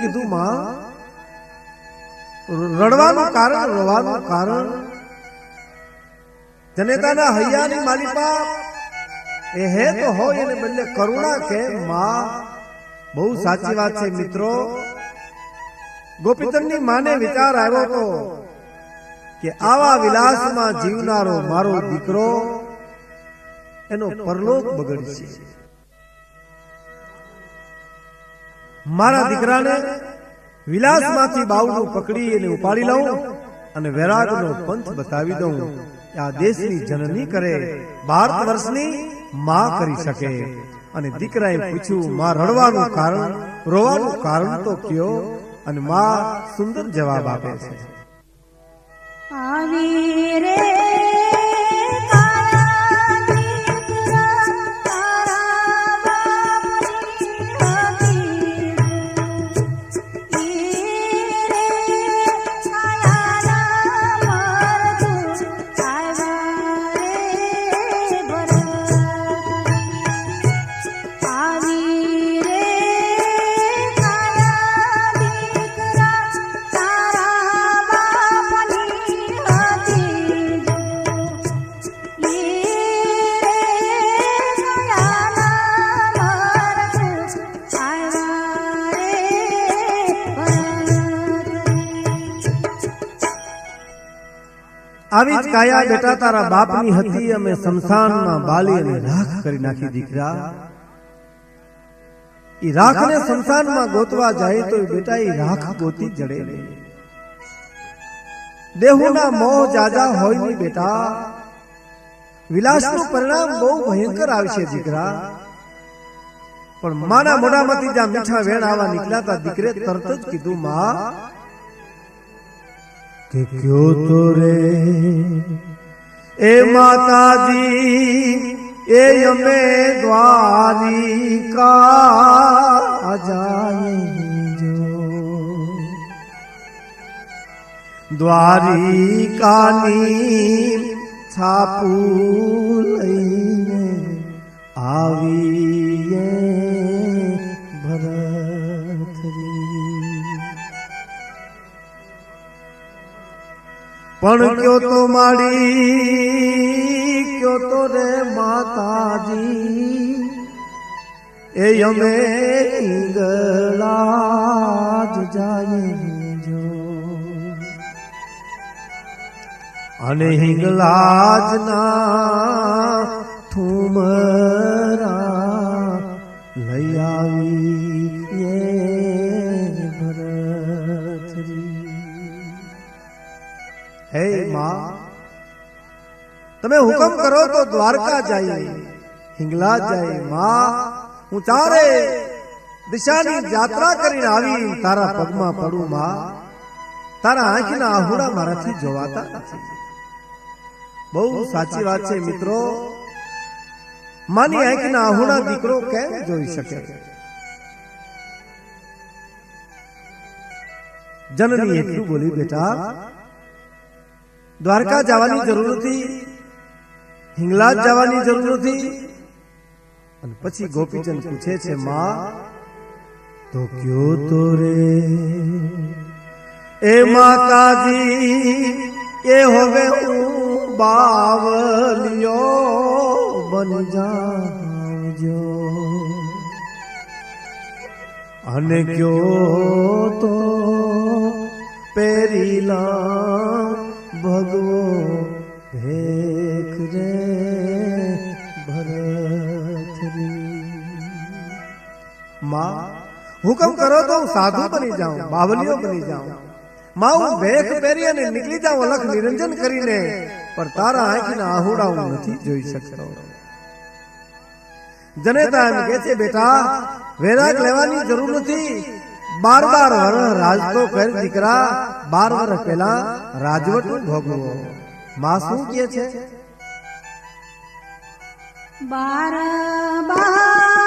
કીધું, માં, રડવાનું કારણ, રોવાનું કારણ. જનેતાના હૈયાની માલિકા એ હે તો હોય એને બદલે કરુણા કે માં, બહુ સાચી વાત છે મિત્રો. ગોપીચંદની માને વિચાર આવ્યો તો કે આવા વિલાસમાં જીવનારો મારો દીકરો એનો પરલોક બગડશે. મારા દીકરાને વિલાસમાંથી બાવડું પકડી અને ઉપાડી લઉં અને વૈરાગનો પંથ બતાવી દઉં. આ દેશની જનની કરે, ભારત વર્ષની માં કરી શકે. અને દીકરાએ પૂછ્યું, માં રડવાનું કારણ, રોવાનું કારણ તો કયો? અને માં સુંદર જવાબ આપે છે. આવી રે આવી જ કાયા બેટા તારા બાપની હતી અમે શમશાનમાં બાલી અને રાખ કરી નાખી દીકરા. એ રાખને શમશાનમાં ગોતવા જાય તો બેટા એ રાખ ગોતી જડે નહીં. દેહુના મોહ જાજા હોયની બેટા. વિલાસનું પરિણામ બહુ ભયંકર આવશે દીકરા. પણ માના મોઢામાંથી જ્યાં મીઠા વેણ આવા નીકળ્યા તા દીકરે તરત જ કીધું માં કે ક્યો તો રે? એ માતાજી એ અમે દ્વારિકા જાય દ્વારિકાની છાપુ લઈને આવીએ પણ કયો તો માડી કયો તો રે માતાજી? એ અમે ઈંગલા જ જાય જો અને હિંગલાજ ના ઠુમરા લઈ આવી હે માં તમે હુકમ કરો તો દ્વારકા જાય હિંગલા જાય. માં હું ચારે દિશાની યાત્રા કરીને આવી તારા પગમાં પડું માં. તારા આંખના આહુડા મારાથી જોવાતા નથી. બહુ સાચી વાત છે મિત્રો. માની આંખના આહુડા દીકરો કેમ જોઈ શકે? જનની એટલું બોલી બેટા દ્વારકા જવાની જરૂર નથી. હિંગલાજ જવાની જરૂર નથી. અને પછી ગોપીચંદ પૂછે છે માં તો કયો તો રે? એ માતાજી એ હવે હું બાવલિયો બન જાવજો અને કયો તો પેરીલા ભેખ રે ભરતરી માં કરો તો હું સાધુ બની જાઉં બાવલીઓ બની જાઉં માં હું ભેખ પહેરી અને નીકળી જાઉં અલખ નિરંજન કરીને પણ તારા આંખના આહુડા હું નથી જોઈ શકતો જનેતા એમ કે છે બેટા વેરાગ લેવાની જરૂર નથી બાર બાર વર્ષ રાજતો કર દીકરા બાર વર્ષ પહેલા રાજવટ ભોગવો માં શું કહે છે બાર બાર